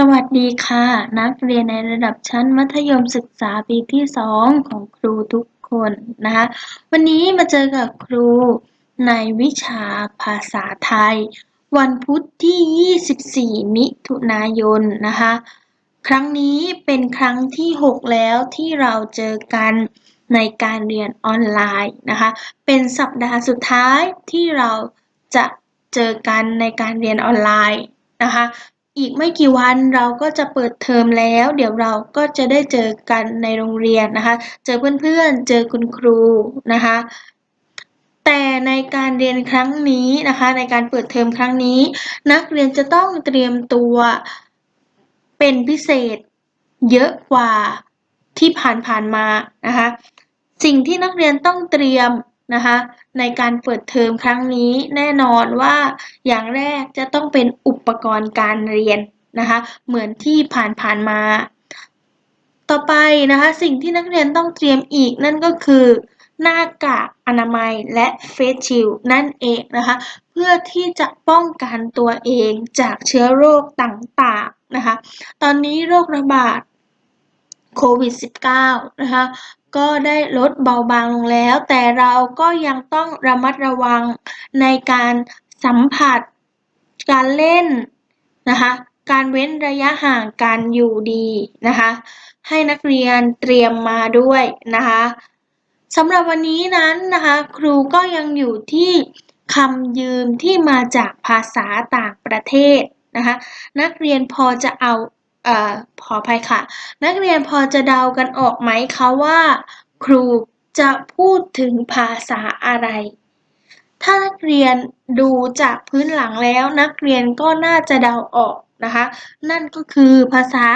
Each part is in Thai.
สวัสดีค่ะ นักเรียนในระดับชั้นมัธยมศึกษาปีที่2ของครูทุกคนนะคะ วันนี้มาเจอกับครูในวิชาภาษาไทย วันพุธที่ 24 มิถุนายนนะคะ ครั้งนี้เป็นครั้งที่ 6 แล้วที่เราเจอกันในการเรียนออนไลน์นะคะ เป็นสัปดาห์สุดท้ายที่เราจะเจอกันในการเรียนออนไลน์นะคะ อีกไม่กี่วันเราก็จะเปิดเทอมแล้ว เดี๋ยวเราก็จะได้เจอกันในโรงเรียนนะคะ เจอเพื่อนๆ เจอคุณครูนะคะ แต่ในการเรียนครั้งนี้นะคะ ในการเปิดเทอมครั้งนี้ นักเรียนจะต้องเตรียมตัวเป็นพิเศษเยอะกว่าที่ผ่านๆมานะคะ สิ่งที่นักเรียนต้องเตรียม นะคะในการเปิดเทอมครั้งนี้แน่นอนว่าอย่างแรกจะต้องเป็นอุปกรณ์การเรียนนะคะเหมือนที่ผ่านๆมา ต่อไปนะคะสิ่งที่นักเรียนต้องเตรียมอีกนั่นก็คือหน้ากากอนามัยและเฟสชิลนั่นเองนะคะเพื่อที่จะป้องกันตัวเองจากเชื้อโรคต่างๆนะคะตอนนี้โรคระบาด โควิด -19 นะคะก็ได้ลดเบาบางลงแล้ว แต่เราก็ยังต้องระมัดระวังในการสัมผัส การเล่นนะคะการเว้นระยะห่างกันอยู่ดีนะคะให้นักเรียนเตรียมมาด้วยนะคะสำหรับวันนี้นั้นนะคะครูก็ยังอยู่ที่คำยืมที่มาจากภาษาต่างประเทศนะคะนักเรียนพอจะเอา อ่อขออภัยค่ะ นักเรียนพอจะเดากันออกไหมคะว่า ครูจะพูดถึงภาษาอะไร ถ้านักเรียนดูจากพื้นหลังแล้ว นักเรียนก็น่าจะเดาออกนะคะ นั่นก็คือภาษา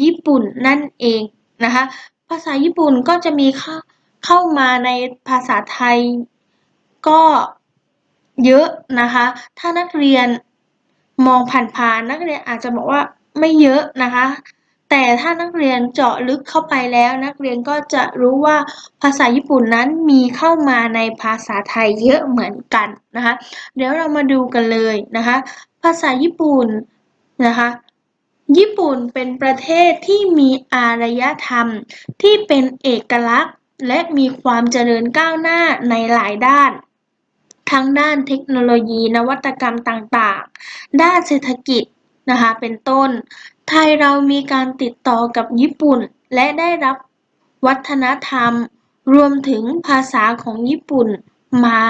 ญี่ปุ่นนั่นเองนะคะ ภาษาญี่ปุ่นก็จะมีเข้าเข้ามาในภาษาไทยก็เยอะนะคะ ถ้านักเรียนมองผ่านๆนักเรียนอาจจะบอกว่า ไม่เยอะนะคะ แต่ถ้านักเรียนเจาะลึกเข้าไปแล้ว นักเรียนก็จะรู้ว่าภาษาญี่ปุ่นนั้นมีเข้ามาในภาษาไทยเยอะเหมือนกันนะคะ เดี๋ยวเรามาดูกันเลยนะคะ ภาษาญี่ปุ่นนะคะญี่ปุ่นเป็นประเทศที่มีอารยธรรมที่เป็นเอกลักษณ์ และมีความเจริญก้าวหน้าในหลายด้าน ทั้งด้านเทคโนโลยีนวัตกรรมต่างๆ ด้านเศรษฐกิจ นะคะเป็นต้น ไทยเรามีการติดต่อกับญี่ปุ่น และได้รับวัฒนธรรม รวมถึงภาษาของญี่ปุ่นมา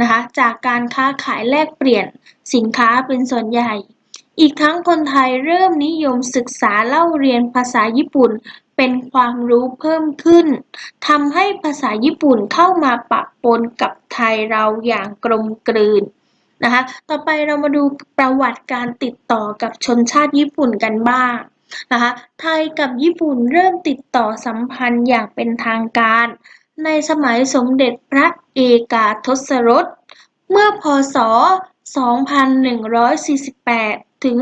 นะคะจากการค้าขายแลกเปลี่ยนสินค้าเป็นส่วนใหญ่ อีกทั้งคนไทยเริ่มนิยมศึกษาเล่าเรียนภาษาญี่ปุ่นเป็นความรู้เพิ่มขึ้นทำให้ภาษาญี่ปุ่นเข้ามาปะปนกับไทยเราอย่างกลมกลืน นะคะ ต่อไปเรามาดูประวัติการติดต่อกับชนชาติญี่ปุ่นกันบ้างนะคะ ไทยกับญี่ปุ่นเริ่มติดต่อสัมพันธ์อย่างเป็นทางการ ในสมัยสมเด็จพระเอกาทศรส เมื่อพศ 2148 ถึง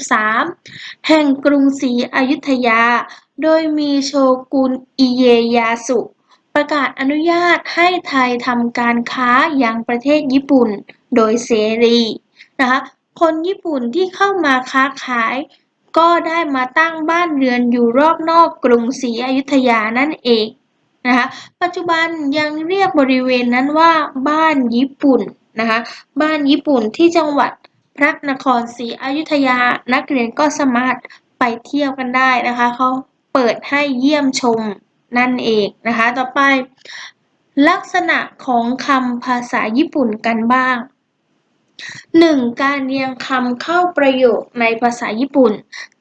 2153 แห่งกรุงศรีอยุธยา โดยมีโชกุนอิเยยาสุ ประกาศอนุญาตให้ไทยทำการค้ายังประเทศญี่ปุ่นโดยเสรีนะคะคนญี่ปุ่นที่เข้ามาค้าขายก็ได้มาตั้งบ้านเรือนอยู่รอบนอกกรุงศรีอยุธยานั่นเองนะคะปัจจุบันยังเรียกบริเวณนั้นว่าบ้านญี่ปุ่นนะคะบ้านญี่ปุ่นที่จังหวัดพระนครศรีอยุธยานักเรียนก็สามารถไปเที่ยวกันได้นะคะเขาเปิดให้เยี่ยมชม นั่นเองนะคะ ต่อไป ลักษณะของคำภาษาญี่ปุ่นกันบ้าง 1. การเรียงคำเข้าประโยคในภาษาญี่ปุ่น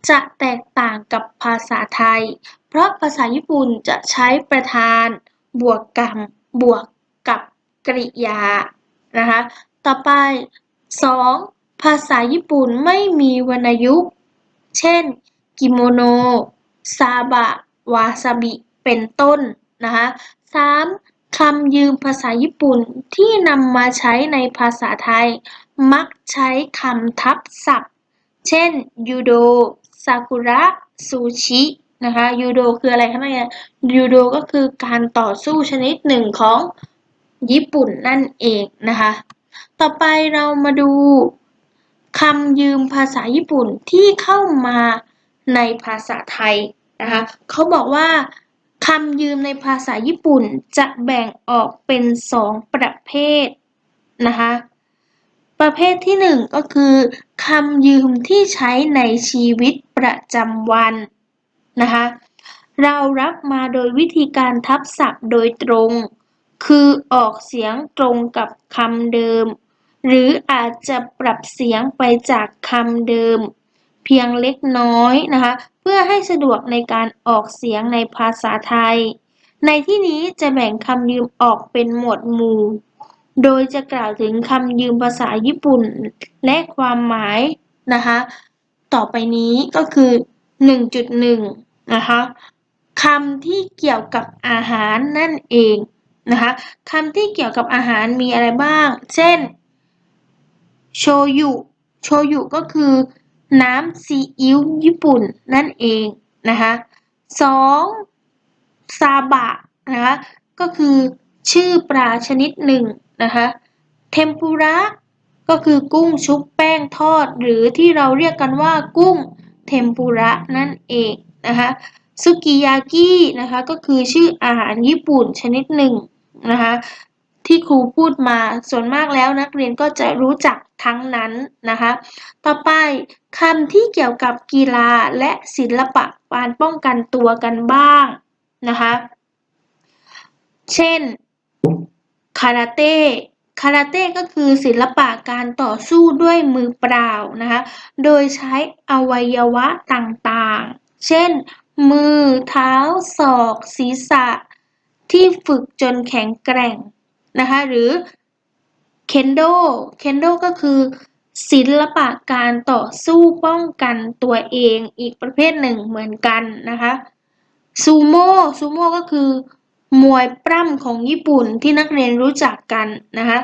จะแตกต่างกับภาษาไทย เพราะภาษาญี่ปุ่นจะใช้ประธาน บวกกรรมบวกกับกริยานะคะ ต่อไป 2. ภาษาญี่ปุ่นไม่มีวรรณยุกต์ เช่น กิโมโน ซาบะ วาซาบิ เป็นต้นนะคะ 3. คำยืมภาษาญี่ปุ่นที่นำมาใช้ในภาษาไทย มักใช้คำทับศัพท์ เช่นยูโดซากุระซูชินะคะยูโดคืออะไรคะนักเรียนยูโดก็คือการต่อสู้ชนิดหนึ่งของญี่ปุ่นนั่นเองนะคะ ต่อไปเรามาดูคำยืมภาษาญี่ปุ่นที่เข้ามาในภาษาไทยนะคะเขาบอกว่า คำยืมในภาษาญี่ปุ่นจะแบ่งออกเป็นสองประเภทนะคะ ประเภทที่หนึ่งก็คือคำยืมที่ใช้ในชีวิตประจำวันนะคะ เรารับมาโดยวิธีการทับศัพท์โดยตรง คือออกเสียงตรงกับคำเดิม หรืออาจจะปรับเสียงไปจากคำเดิม เพียงเล็กน้อยนะคะ เพื่อให้สะดวกในการออกเสียงในภาษาไทย ในที่นี้จะแบ่งคำยืมออกเป็นหมวดหมู่ โดยจะกล่าวถึงคำยืมภาษาญี่ปุ่นและความหมายนะคะต่อไปนี้ก็คือ 1.1 นะคะคำที่เกี่ยวกับอาหารนั่นเองนะคะคำที่เกี่ยวกับอาหารมีอะไรบ้าง เช่น โชยุ โชยุก็คือ น้ำซีอิ๊วญี่ปุ่นนั่นเองนะคะสองซาบะนะคะก็คือชื่อปลาชนิดหนึ่งนะคะเทมปุระก็คือกุ้งชุบแป้งทอด หรือที่เราเรียกกันว่ากุ้งเทมปุระนั่นเองนะคะซุกิยากินะคะก็คือชื่ออาหารญี่ปุ่นชนิดหนึ่งนะคะที่ครูพูดมาส่วนมากแล้วนักเรียนก็จะรู้จักทั้งนั้นนะคะต่อไป คำที่เกี่ยวกับกีฬาและศิลปะการป้องกันตัวกันบ้างนะคะ เช่น คาราเต้ คาราเต้ก็คือศิลปะการต่อสู้ด้วยมือเปล่านะคะ โดยใช้อวัยวะต่างๆ เช่น มือ เท้า ศอก ศีรษะ ที่ฝึกจนแข็งแกร่งนะคะ หรือเคนโด เคนโดก็คือ ศิลปะการต่อสู้ป้องกันตัวเองอีกประเภทหนึ่งเหมือนกันนะคะซูโม่ซูโม่ก็คือมวยปล้ำของญี่ปุ่นที่นักเรียนรู้จักกันนะคะ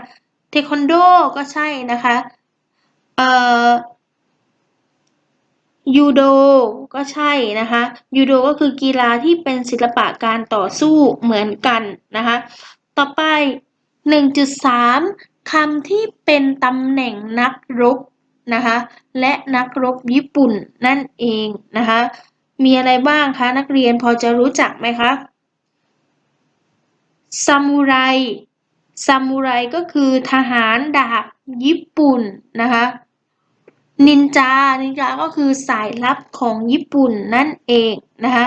เทควันโดก็ใช่นะคะเอ่อยูโดก็ใช่นะคะยูโดก็คือกีฬาที่เป็นศิลปะการต่อสู้เหมือนกันนะคะต่อไป 1.3 คำที่เป็นตำแหน่งนักรบนะคะและนักรบญี่ปุ่นนั่นเองนะคะมีอะไรบ้างคะนักเรียนพอจะรู้จักไหมคะซามูไรซามูไรก็คือทหารดาบญี่ปุ่นนะคะนินจา นินจาก็คือสายลับของญี่ปุ่นนั่นเองนะคะ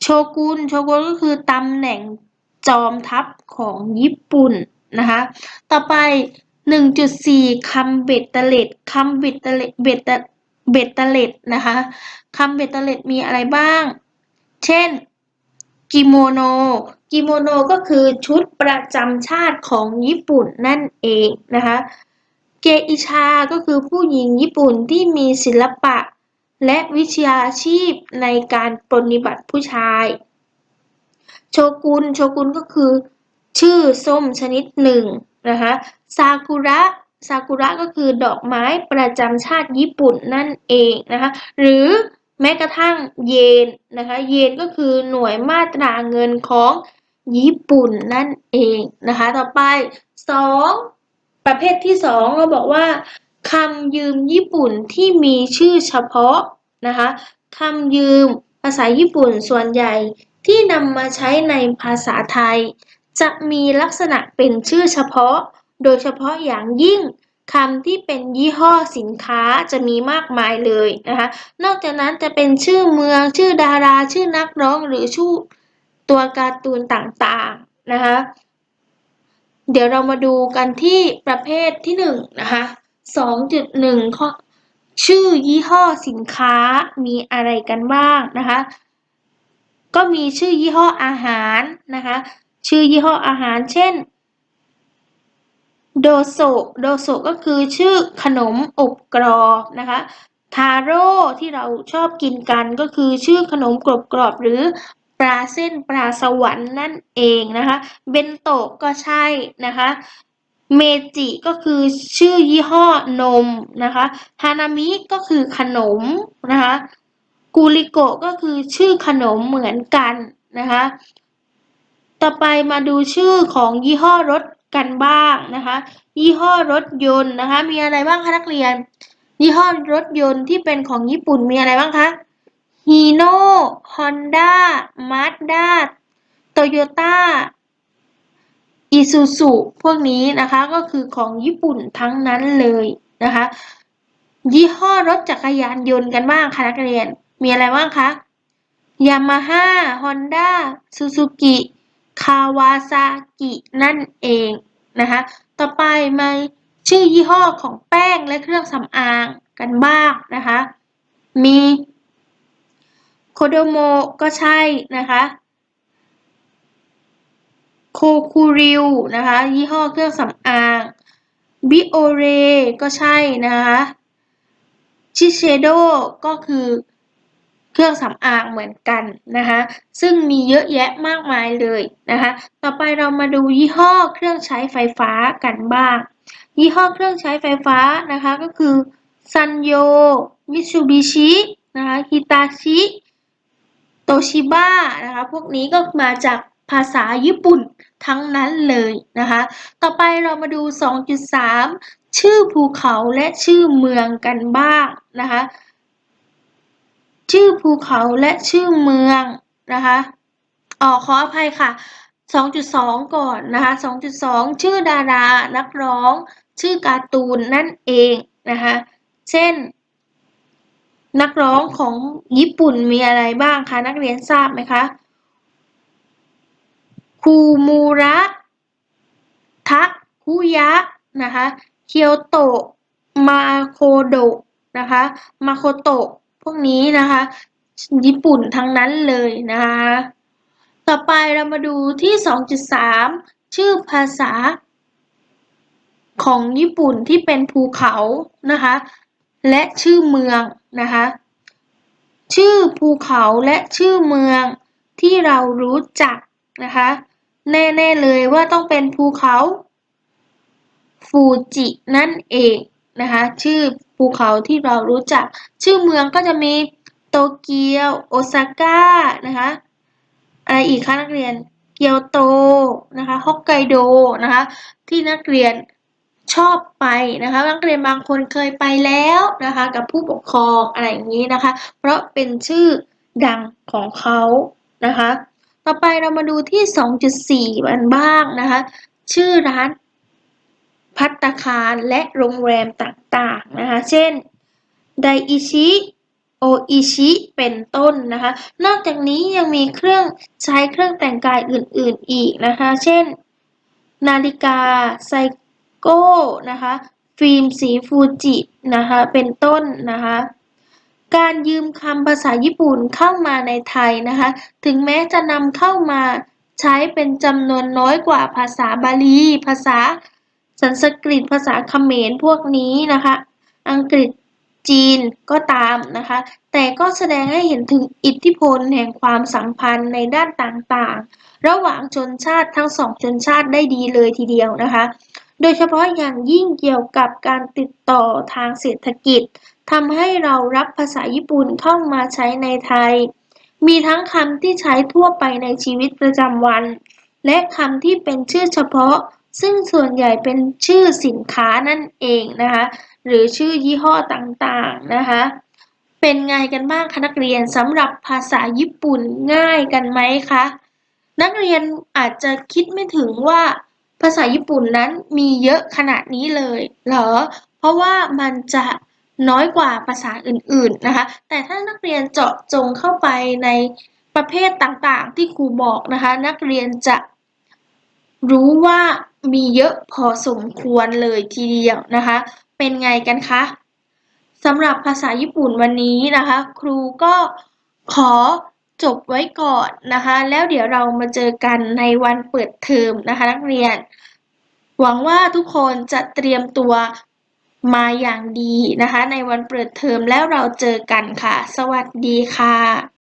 โชกุน โชกุนก็คือตำแหน่งจอมทัพของญี่ปุ่น นะคะ ต่อไป 1.4คำเบ็ดเตล็ดคำเบ็ดเตล็ดเบ็ดเบ็ดเตล็ดนะคะคำเบ็ดเตล็ดมีอะไรบ้าง เช่น กิโมโน กิโมโนก็คือชุดประจำชาติของญี่ปุ่นนั่นเองนะคะ เกอิชาก็คือผู้หญิงญี่ปุ่นที่มีศิลปะและวิชาชีพในการปฏิบัติผู้ชาย โชกุน โชกุนก็คือ ชื่อส้มชนิดหนึ่งนะคะซากุระซากุระก็คือดอกไม้ประจำชาติญี่ปุ่นนั่นเองนะคะหรือแม้กระทั่งเยนนะคะเยนก็คือหน่วยมาตราเงินของญี่ปุ่นนั่นเองนะคะต่อไป 2. ประเภทที่ 2 เราบอกว่าคำยืมญี่ปุ่นที่มีชื่อเฉพาะนะคะคำยืมภาษาญี่ปุ่นส่วนใหญ่ที่นำมาใช้ในภาษาไทย จะมีลักษณะเป็นชื่อเฉพาะ โดยเฉพาะอย่างยิ่งคำที่เป็นยี่ห้อสินค้าจะมีมากมายเลยนะคะ นอกจากนั้นจะเป็นชื่อเมือง ชื่อดารา ชื่อนักร้องหรือชื่อตัวการ์ตูนต่างๆนะคะ เดี๋ยวเรามาดูกันที่ประเภทที่1นนะคะ2.1ข้อชื่อยี่ห้อสินค้ามีอะไรกันบ้างนะคะ ก็มีชื่อยี่ห้ออาหารนะคะ ชื่อยี่ห้ออาหาร เช่น โดโซโดโซก็คือชื่อขนมอบกรอบนะคะทาโร่ที่เราชอบกินกันก็คือชื่อขนมกรอบกรอบหรือปลาเส้นปลาสวรรค์นั่นเองนะคะเบนโตะก็ใช่นะคะเมจิก็คือชื่อยี่ห้อนมนะคะฮานามิก็คือขนมนะคะกูริโกก็คือชื่อขนมเหมือนกันนะคะ ต่อไปมาดูชื่อของยี่ห้อรถกันบ้างนะคะ ยี่ห้อรถยนต์นะคะ มีอะไรบ้างคะนักเรียน ยี่ห้อรถยนต์ที่เป็นของญี่ปุ่นมีอะไรบ้างคะฮีโน่ฮอนด้ามาสด้าโตโยต้าอิซูซุพวกนี้นะคะก็คือของญี่ปุ่นทั้งนั้นเลยนะคะ ยี่ห้อรถจักรยานยนต์กันบ้างค่ะนักเรียน มีอะไรบ้างคะยามาฮ่าฮอนด้าซูซูกิ คาวาซากินั่นเองนะคะ ต่อไปมาชื่อยี่ห้อของแป้งและเครื่องสำอางกันบ้างนะคะ มีโคโดโมก็ใช่นะคะโคคูริวนะคะ ยี่ห้อเครื่องสำอางบิโอเรก็ใช่นะคะชิเชโดก็คือ เครื่องสำอางเหมือนกันนะคะ ซึ่งมีเยอะแยะมากมายเลยนะคะ ต่อไปเรามาดูยี่ห้อเครื่องใช้ไฟฟ้ากันบ้าง ยี่ห้อเครื่องใช้ไฟฟ้านะคะก็คือซันโยมิตซูบิชินะคะฮิตาชิโตชิบะนะคะ พวกนี้ก็มาจากภาษาญี่ปุ่นทั้งนั้นเลยนะคะ ต่อไปเรามาดู 2.3 ชื่อภูเขาและชื่อเมืองกันบ้างนะคะ ชื่อภูเขาและชื่อเมืองนะคะอ๋อขออภัยค่ะ 2.2 ก่อนนะคะ 2.2 ชื่อดารานักร้อง ชื่อการ์ตูนนั่นเองนะคะเช่น นักร้องของญี่ปุ่นมีอะไรบ้างคะนักเรียนทราบไหมคะคูมูระทะคุยะนะคะเคียวโตะมาโคโดะนะคะมาโคโตะ วกนี้นะคะ ญี่ปุ่นทั้งนั้นเลยนะคะ ต่อไปเรามาดูที่ 2.3 ชื่อภาษา ของญี่ปุ่นที่เป็นภูเขานะคะ และชื่อเมืองนะคะชื่อภูเขาและชื่อเมืองที่เรารู้จักนะคะ แน่ ๆ เลยว่าต้องเป็นภูเขา ฟูจินั่นเอง นะคะชื่อภูเขาที่เรารู้จัก ชื่อเมืองก็จะมีโตเกียวโอซาก้านะคะอะไรอีกคะนักเรียนเกียวโตนะคะฮอกไกโดนะคะที่นักเรียนชอบไปนะคะนักเรียนบางคนเคยไปแล้วนะคะกับผู้ปกครองอะไรอย่างนี้นะคะ เพราะเป็นชื่อดังของเขานะคะ ต่อไปเรามาดูที่ 2.4มันบ้างนะคะ ชื่อร้าน พัตคารและโรงแรมต่างๆนะคะเช่นไดอิชิโออิชิเป็นต้นนะคะ นอกจากนี้ยังมีเครื่องใช้เครื่องแต่งกายอื่นๆอีกนะคะ เช่น นาฬิกาไซโก้นะคะฟิล์มสีฟูจินะคะเป็นต้นนะคะการยืมคำภาษาญี่ปุ่นเข้ามาในไทยนะคะ ถึงแม้จะนำเข้ามาใช้เป็นจำนวนน้อยกว่าภาษาบาลี ภาษา สันสกฤตภาษาเขมรพวกนี้นะคะ อังกฤษจีนก็ตามนะคะ แต่ก็แสดงให้เห็นถึงอิทธิพลแห่งความสัมพันธ์ในด้านต่างๆ ระหว่างชนชาติทั้งสองชนชาติได้ดีเลยทีเดียวนะคะ โดยเฉพาะอย่างยิ่งเกี่ยวกับการติดต่อทางเศรษฐกิจทำให้เรารับภาษาญี่ปุ่นเข้ามาใช้ในไทย มีทั้งคำที่ใช้ทั่วไปในชีวิตประจำวัน และคำที่เป็นชื่อเฉพาะ ซึ่งส่วนใหญ่เป็นชื่อสินค้านั่นเองนะคะ หรือชื่อยี่ห้อต่างๆนะคะ เป็นไงกันบ้างคะนักเรียนสำหรับภาษาญี่ปุ่นง่ายกันไหมคะ นักเรียนอาจจะคิดไม่ถึงว่าภาษาญี่ปุ่นนั้นมีเยอะขนาดนี้เลยเหรอ เพราะว่ามันจะน้อยกว่าภาษาอื่นๆนะคะ แต่ถ้านักเรียนเจาะจงเข้าไปในประเภทต่างๆ ที่ครูบอกนะคะ นักเรียนจะ รู้ว่ามีเยอะพอสมควรเลยทีเดียวนะคะ เป็นไงกันคะสำหรับภาษาญี่ปุ่นวันนี้นะคะ ครูก็ขอจบไว้ก่อนนะคะ แล้วเดี๋ยวเรามาเจอกันในวันเปิดเทอมนะคะ นักเรียน หวังว่าทุกคนจะเตรียมตัวมาอย่างดีนะคะ ในวันเปิดเทอมแล้วเราเจอกันค่ะ สวัสดีค่ะ